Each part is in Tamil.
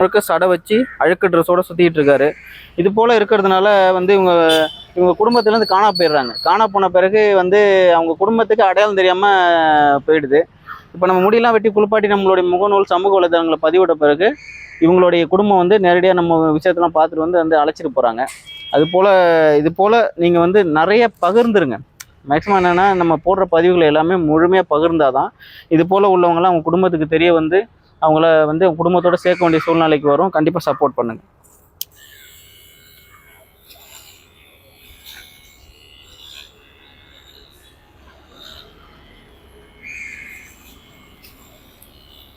முழுக்க சடை வச்சு அழுக்கு ட்ரெஸ்ஸோட சுற்றிட்டு இருக்காரு. இது போல் இருக்கிறதுனால வந்து இவங்க இவங்க குடும்பத்துலேருந்து காணா போயிடுறாங்க. காணா போன பிறகு வந்து அவங்க குடும்பத்துக்கு அடையாளம் தெரியாமல் போயிடுது. இப்போ நம்ம முடியெல்லாம் வெட்டி குளிப்பாட்டி நம்மளுடைய முகநூல் சமூக வலைதளங்களை பதிவிட்ட பிறகு இவங்களுடைய குடும்பம் வந்து நேரடியாக நம்ம விஷயத்தெல்லாம் பார்த்துட்டு வந்து வந்து அழைச்சிட்டு போகிறாங்க அது போல் இது போல் நீங்கள் வந்து நிறைய பகிர்ந்துருங்க. மேக்ஸிமம் என்னென்னா நம்ம போடுற பதிவுகள் எல்லாமே முழுமையாக பகிர்ந்தாதான் இது போல் உள்ளவங்களாம் அவங்க குடும்பத்துக்கு தெரிய வந்து அவங்கள வந்து குடும்பத்தோடு குடும்பத்தோட சேர்க்க வேண்டிய சூழ்நிலைக்கு வரும். கண்டிப்பாக சப்போர்ட் பண்ணுங்க.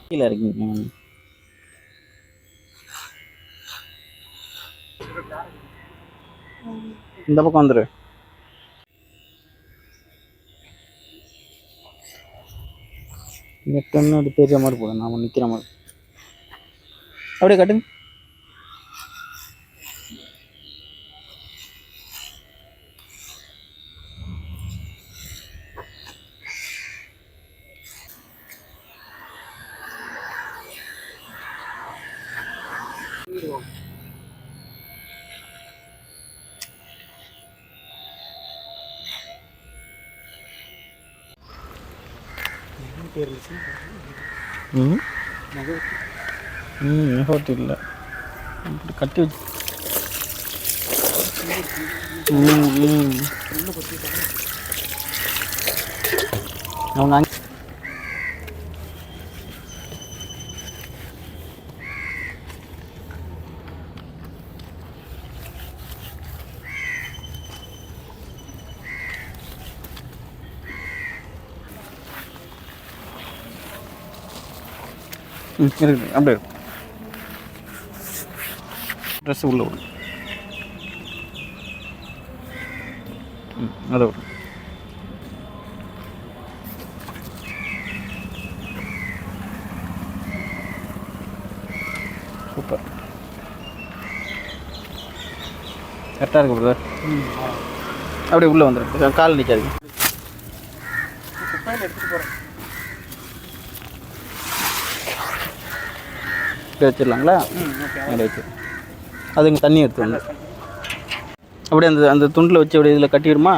கீழே இருக்கீங்க. இந்த பக்கம் வந்துரு. நெட்டுன்னு அது பெரிய மாதிரி போதும் நாம் நிற்கிற மாதிரி அப்படியே கட்டுங்க Thank you. ம் ம் நெகோட்டி இல்லை. இப்படி கட்டி வச்சு ம் ம். அவங்க ம் இருக்கு. அப்படியே இருக்கும் ட்ரெஸ் உள்ள விடும் ம் அதை விடும் சூப்பர் கரெக்டாக இருக்கு பிரதர் அப்படியே உள்ளே வந்துடும் கால் நிற்காது எடுத்துகிட்டு போகிறேன் இப்படி வச்சிடலாங்களா? அப்படி வச்சு. அதுங்க தண்ணி எடுத்து வந்து அப்படியே அந்த அந்த துண்டில் வச்சு அப்படியே இதில் கட்டிடுமா?